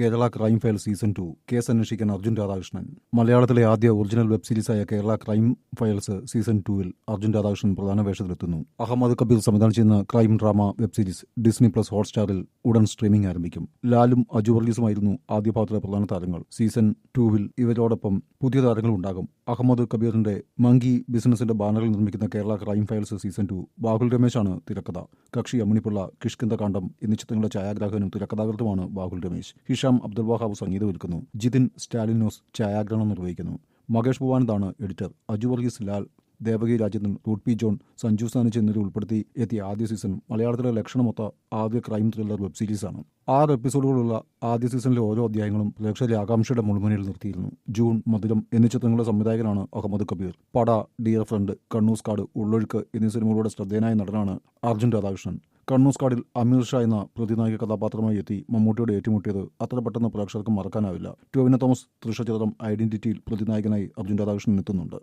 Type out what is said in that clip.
Kerala crime file season two. Case അന്വേഷിക്കാൻ അർജുൻ രാധാകൃഷ്ണൻ. മലയാളത്തിലെ ആദ്യ ഒറിജിനൽ വെബ് സീരീസായ കേരള ക്രൈം ഫയൽസ് സീസൺ ടൂവിൽ അർജുൻ രാധാകൃഷ്ണൻ പ്രധാന വേഷത്തിലെത്തുന്നു. അഹമ്മദ് കബീർ സംവിധാനം ചെയ്യുന്ന crime drama web series Disney plus ഹോട്ട്സ്റ്റാറിൽ ഉടൻ സ്ട്രീമിംഗ് ആരംഭിക്കും. ലാലും അജു വർഗീസുമായിരുന്നു ആദ്യ ഭാഗത്തിലെ പ്രധാന താരങ്ങൾ. സീസൺ ടൂവിൽ ഇവരോടൊപ്പം പുതിയ താരങ്ങൾ ഉണ്ടാകും. അഹമ്മദ് കബീറിന്റെ മങ്കി ബിസിനസിന്റെ ബാനറിൽ നിർമ്മിക്കുന്ന Kerala crime files season two Bahul രമേശാണ് തിരക്കഥ. കക്ഷി അമ്മിണിപ്പിള്ള കിഷ്കിന്ത കാണ്ഡം എന്നീ ചിത്രങ്ങളുടെ ഛായാഗ്രാഹകനും തിരക്കഥാകൃത്തുമാണ് ബാഹുൽ രമേശ്. ഹിഷാം അബ്ദുൽ വഹാബ് സംഗീതമൊരുക്കുന്നു ജിതിൻ സ്റ്റാലിനോസ് ഛായാഗ്രഹണം നിർവഹിക്കുന്നു. മകേഷ് ഭവാനന്ദാണ് എഡിറ്റർ. അജു വർഗീസ് ലാൽ ദേവകി രാജ്യത്തും റൂട്ട് പി ജോൺ സഞ്ജു സാനിച്ച് എന്നിവരെ ഉൾപ്പെടുത്തി എത്തിയ ആദ്യ സീസൺ മലയാളത്തിലെ ലക്ഷണമൊത്ത ആദ്യ ക്രൈം ത്രില്ലർ വെബ് സീരീസാണ് ആറ് എപ്പിസോഡുകളുള്ള ആദ്യ സീസണിലെ ഓരോ അധ്യായങ്ങളും പ്രേക്ഷകരെ ആകാംക്ഷയുടെ മുൾമുനയിൽ നിർത്തിയിരുന്നു. ജൂൺ മധുരം എന്നീ ചിത്രങ്ങളുടെ സംവിധായകനാണ് അഹമ്മദ് കബീർ. പട ഡിയർ ഫ്രണ്ട് കണ്ണൂസ് കാട് ഉള്ളൊഴുക്ക് എന്നീ സിനിമകളുടെ ശ്രദ്ധേയനായ നടനാണ് അർജുൻ രാധാകൃഷ്ണൻ. കണ്ണൂസ് കാടിൽ അമീർ ഷാ എന്ന പ്രതിനായക കഥാപാത്രമായി എത്തി മമ്മൂട്ടിയോട് ഏറ്റുമുട്ടിയത് അത്ര പെട്ടെന്ന് പ്രേക്ഷകർക്ക് മറക്കാനാവില്ല. ടോവിന തോമസ് തൃശ ചിത്രം ഐഡന്റിറ്റിയിൽ പ്രതിനായകനായി അർജുൻ രാധാകൃഷ്ണൻ എത്തുന്നുണ്ട്.